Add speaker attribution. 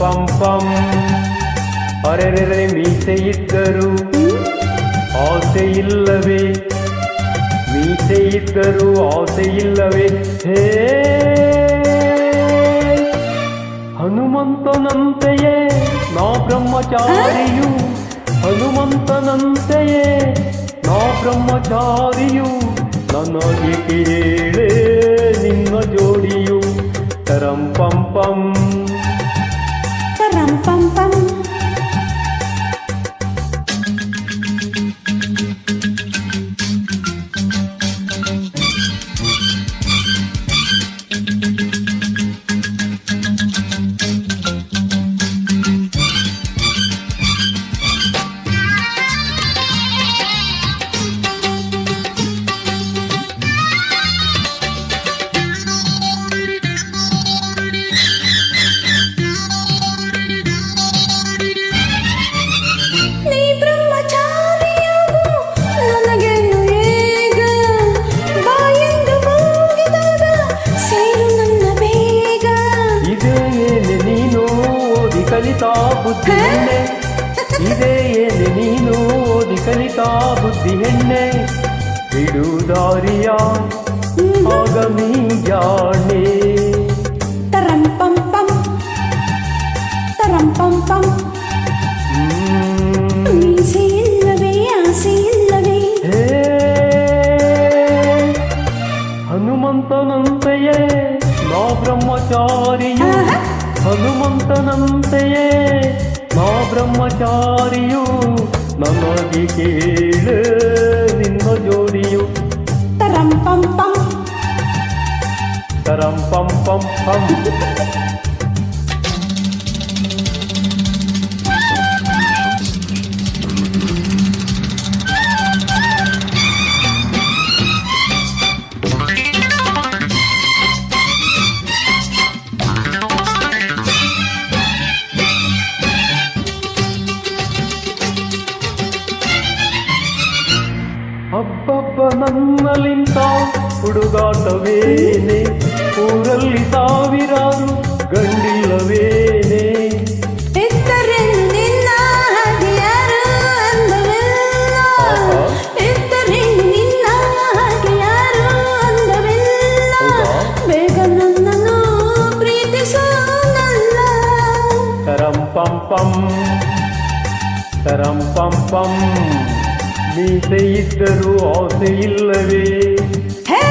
Speaker 1: ಪಂ ಪಂ. ಅರೆರೆರೆ ಮೀಸೆ ಇದ್ದರು ಆಸೆ ಇಲ್ಲವೇ? ಮೀಸೆ ಇದ್ದರು ಆಸೆ ಇಲ್ಲವೇ? ಹೇ! ಹನುಮಂತನಂತೆಯೇ, ನಾ ಬ್ರಹ್ಮಚಾರಿಯು ಹನುಮಂತನಂತೆಯೇ, ನಾ ಬ್ರಹ್ಮಚಾರಿಯು ನನಗೆ ಕೇಳೇ ನಿನ್ನ ಜೋಡಿಯು. ತರಂ ಪಂ ಪಂ. ಹೆಣ್ಣೆ ಇದೇ ಏನೆ ನೀನು ಓದಿ ಕಲಿತಾ ಬುದ್ಧಿ ಹೆಣ್ಣೆ ಬಿಡುದಾರಿಯ ಆಗಮಿ ಜಾಣೆ
Speaker 2: ತರಂ ಪಂ ಪಂ ತರಂ ಪಂ ಪಂ
Speaker 1: ಹ್ಮ್.
Speaker 2: ಮೀಸೆ ಇಲ್ಲವೇ ಆಸೆ ಇಲ್ಲವೇ
Speaker 1: ಹೇ ಹನುಮಂತನಂತೆಯೇ ನಾ ಬ್ರಹ್ಮಚಾರಿಯು ಹನುಮಂತನಂತೆಯೇ ನಾ ಬ್ರಹ್ಮಚಾರಿಯು ನನಗೆ ಕೇಳ ನಿನ್ನ ಜೋಡಿಯು
Speaker 2: ತರಂ ಪಂ ಪಂ
Speaker 1: ತರಂ ಪಂ ಪಂ ಪಂ
Speaker 2: ಅಂದವಿಲ್ಲ
Speaker 1: ಹೌದಾ?
Speaker 2: ಬೇಗ ನನ್ನನ್ನು ಪ್ರೀತಿಸೋನಲ್ಲ
Speaker 1: ತರಂ ಪಂ ಪಂ ತರಂ ಪಂ ಪಂ ಮೀಸೆ ಇದ್ದರೂ ಆಸೆ ಇಲ್ಲವೇ
Speaker 2: ಹೇ